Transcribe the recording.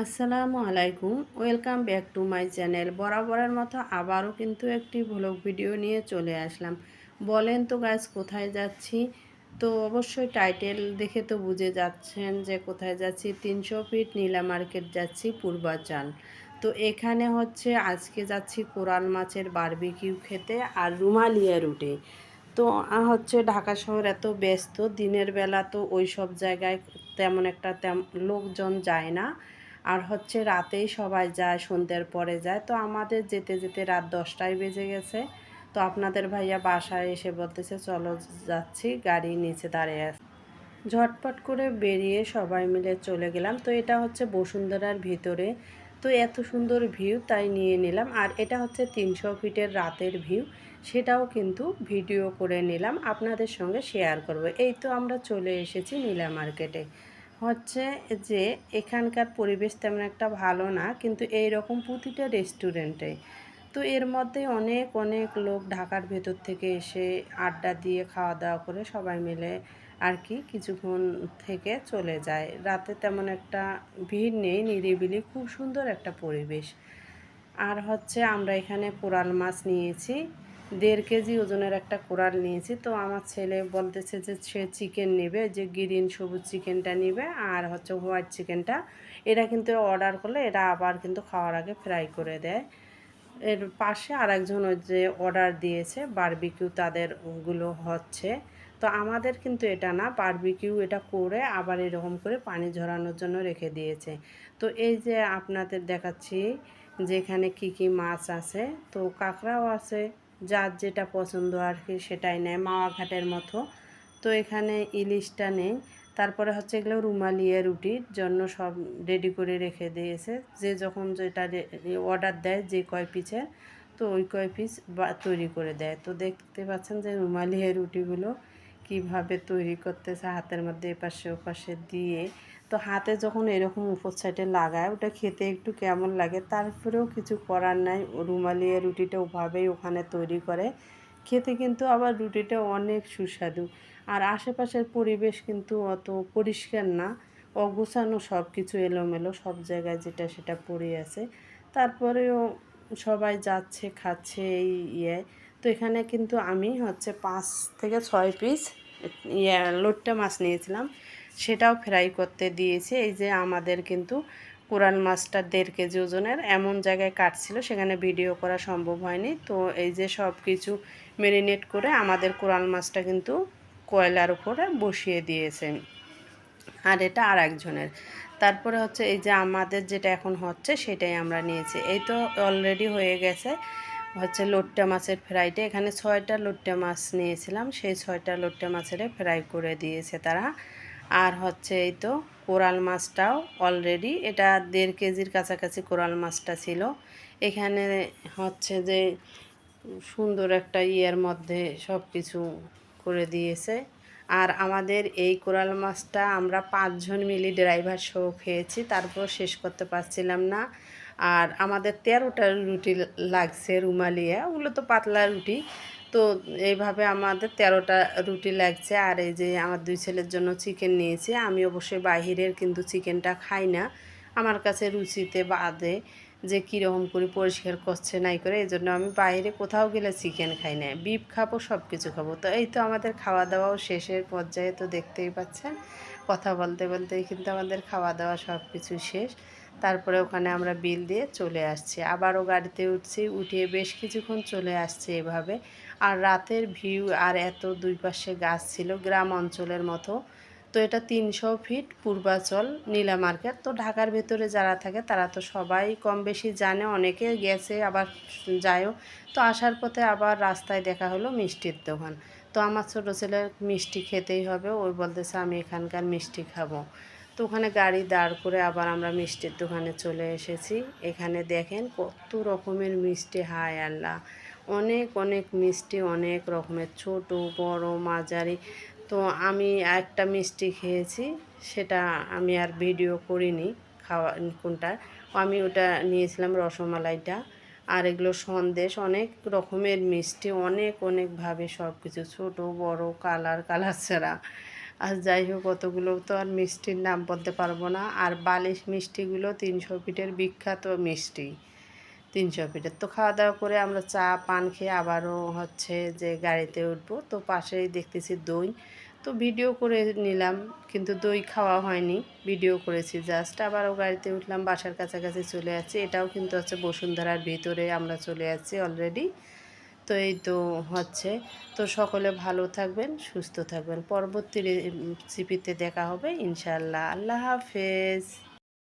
আসসালামু আলাইকুম। Welcome back to my channel. বরাবরের মতো আবারও কিন্তু একটি ব্লগ ভিডিও নিয়ে চলে আসলাম। বলেন তো গাছ কোথায় যাচ্ছি? তো অবশ্যই টাইটেল দেখে তো বুঝে যাচ্ছেন যে কোথায় যাচ্ছি। তিনশো ফিট নীলা মার্কেট যাচ্ছি, পূর্বাচাল। তো এখানে হচ্ছে আজকে যাচ্ছি কোরাল মাছের বারবিকিউ খেতে আর রুমালিয়া রুটে তো হচ্ছে ঢাকা শহর এত ব্যস্ত, দিনের বেলা তো ওই সব জায়গায় তেমন একটা তেম লোকজন যায় না। আর হচ্ছে রাতেই সবাই যায়, সন্ধ্যের পরে যায়। তো আমাদের যেতে যেতে রাত দশটায় বেজে গেছে। তো আপনাদের ভাইয়া বাসায় এসে বলতেছে, চলো যাচ্ছি, গাড়ি নিচে দাঁড়িয়ে আছে। ঝটপট করে বেরিয়ে সবাই মিলে চলে গেলাম। তো এটা হচ্ছে বসুন্ধরার ভিতরে। তো এত সুন্দর ভিউ তাই নিয়ে নিলাম। আর এটা হচ্ছে তিনশো ফিটের রাতের ভিউ, সেটাও কিন্তু ভিডিও করে নিলাম। আপনাদের সঙ্গে শেয়ার করব। এই তো আমরা চলে এসেছি নীলা মার্কেটে। হচ্ছে যে এখানকার পরিবেশ তেমন একটা ভালো না, কিন্তু এই রকম প্রতিটা রেস্টুরেন্টে তো এর মধ্যে অনেক অনেক লোক ঢাকার ভেতর থেকে এসে আড্ডা দিয়ে খাওয়া দাওয়া করে সবাই মিলে আর কি কিছুক্ষণ থেকে চলে যায়। রাতে তেমন একটা ভিড় নেই, নিরিবিলি খুব সুন্দর একটা পরিবেশ। আর হচ্ছে আমরা এখানে কোরাল মাছ নিয়েছি। দেড় কেজি ওজনের একটা কোরাল নিয়েছি। তো আমার ছেলে বলতেছে যে সে চিকেন নেবে, যে গ্রিন সবুজ চিকেনটা নেবে আর হচ্ছে হোয়াইট চিকেনটা এরা কিন্তু অর্ডার করলে এটা আবার কিন্তু খাওয়ার আগে ফ্রাই করে দেয়। এর পাশে আরেকজন যে অর্ডার দিয়েছে বারবিকিউ তাদেরগুলো হচ্ছে। তো আমাদের কিন্তু এটা না বারবিকিউ এটা করে আবার এরকম করে পানি ঝরানোর জন্য রেখে দিয়েছে। তো এই যে আপনাদের দেখাচ্ছি যেখানে কি কি মাছ আছে, তো কাঁকড়াও আছে যার যেটা পছন্দ আর কি সেটাই নেয়, মাওয়া ঘাটের মতো। তো এখানে ইলিশটা নেই। তারপরে হচ্ছে এগুলো রুমালিয়া রুটির জন্য সব রেডি করে রেখে দিয়েছে। যে যখন যেটা অর্ডার দেয় যে কয় পিসের তো ওই কয় পিস তৈরি করে দেয়। তো দেখতে পাচ্ছেন যে রুমালিয়া রুটিগুলো কীভাবে তৈরি করতেছে, হাতের মধ্যে এপাশে ওপাশে দিয়ে তো হাতে যখন এরকম উপর সাইডে লাগায়, ওটা খেতে একটু কেমন লাগে তারপরেও কিছু করার নাই। রুমালিয়া রুটিটা ওভাবেই ওখানে তৈরি করে। খেতে কিন্তু আবার রুটিটা অনেক সুস্বাদু। আর আশেপাশের পরিবেশ কিন্তু অত পরিষ্কার না। অগোছানো সব কিছু এলোমেলো, সব জায়গায় যেটা সেটা পড়ে আছে। তারপরেও সবাই যাচ্ছে, খাচ্ছে এই ইয়ে। তো এখানে কিন্তু আমি হচ্ছে পাঁচ থেকে ছয় পিস ইয়ে লোট্টা মাছ নিয়েছিলাম। সেটাও ফ্রাই করতে দিয়েছি। এই যে আমাদের কিন্তু কোরাল মাছটা দেড় কেজি ওজনের এমন জায়গায় কাটছিল, সেখানে ভিডিও করা সম্ভব হয়নি। তো এই যে সব কিছু মেরিনেট করে আমাদের কোরাল মাছটা কিন্তু কয়লার উপরে বসিয়ে দিয়েছে। আর এটা আর একজনের তারপরে হচ্ছে এই যে আমাদের যেটা এখন হচ্ছে সেটাই আমরা নিয়েছি। এই তো অলরেডি হয়ে গেছে হচ্ছে লোট্টা মাছের ফ্রাইটা। এখানে ছয়টা লোট্টা মাছ নিয়েছিলাম। সেই ছয়টা লোট্টা মাছের ফ্রাই করে দিয়েছে তারা। আর হচ্ছে এই তো কোরাল মাছটাও অলরেডি এটা দেড় কেজির কাছাকাছি কোরাল মাছটা ছিল। এখানে হচ্ছে যে সুন্দর একটা ইয়ের মধ্যে সব কিছু করে দিয়েছে। আর আমাদের এই কোরাল মাছটা আমরা পাঁচজন মিলি ড্রাইভার সহ খেয়েছি তারপর শেষ করতে পারছিলাম না। আর আমাদের তেরোটা রুটি লাগছে রুমালিয়া, ওগুলো তো পাতলা রুটি। তো এইভাবে আমাদের তেরোটা রুটি লাগছে। আর এই যে আমার দুই ছেলের জন্য চিকেন নিয়েছি। আমি অবশ্যই বাহিরের কিন্তু চিকেনটা খাই না। আমার কাছে রুচিতে বাদে যে কীরকম করে পরিষ্কার করছে নাই করে এই জন্য আমি বাইরে কোথাও গেলে চিকেন খাই না। বিফ খাব সব কিছু খাব। তো এই তো আমাদের খাওয়া দাওয়াও শেষের পর্যায়ে তো দেখতেই পাচ্ছেন। কথা বলতে বলতে কিন্তু আমাদের খাওয়া দাওয়া সব কিছু শেষ। তারপরে ওখানে আমরা বিল দিয়ে চলে আসছি। আবারও গাড়িতে উঠছি, উঠিয়ে বেশ কিছুক্ষণ চলে আসছে এভাবে। আর রাতের ভিউ আর এত দুই পাশে গাছ ছিল গ্রাম অঞ্চলের মতো। তো এটা তিনশো ফিট পূর্বাচল নীলা মার্কেট। তো ঢাকার ভেতরে যারা থাকে তারা তো সবাই কম বেশি জানে, অনেকে গেছে আবার যায়ও। তো আসার পথে আবার রাস্তায় দেখা হলো মিষ্টির দোকান। তো আমার ছোটো ছেলের মিষ্টি খেতেই হবে ওই বলতেছে আমি এখানকার মিষ্টি খাব। তো ওখানে গাড়ি দাঁড় করে আবার আমরা মিষ্টির দোকানে চলে এসেছি। এখানে দেখেন কত রকমের মিষ্টি, হায় আল্লাহ। অনেক অনেক মিষ্টি, অনেক রকমের ছোট, বড়, মাঝারি। তো আমি একটা মিষ্টি খেয়েছি, সেটা আমি আর ভিডিও করিনি খাওয়া, কোনটা। আমি ওটা নিয়েছিলাম রসমালাইটা। আর এগুলো সন্দেশ, অনেক রকমের মিষ্টি, অনেক, অনেকভাবে সব কিছু ছোটো, বড়, কালার কালার ছাড়া। আর যাই হোক, অতগুলো তো আর মিষ্টির নাম বলতে পারব না। আর বালিশ মিষ্টিগুলো তিনশো ফিটের বিখ্যাত মিষ্টি। তিনশো ফিটের তো খাওয়া দাওয়া করে আমরা চা, পান খেয়ে আবারও হচ্ছে যে গাড়িতে উঠবো। তো পাশেই দেখতেছি দই। তো ভিডিও করে নিলাম, কিন্তু দই খাওয়া হয়নি। ভিডিও করেছি জাস্ট আবারও গাড়িতে উঠলাম, বাসার কাছাকাছি চলে যাচ্ছি। এটাও কিন্তু হচ্ছে বসুন্ধরার ভিতরে আমরা চলে যাচ্ছি অলরেডি তো এই তো হচ্ছে। তো সকলে ভালো থাকবেন, সুস্থ থাকবেন। পরবর্তী রেসিপিতে দেখা হবে, ইনশাআল্লাহ। আল্লাহ হাফেজ।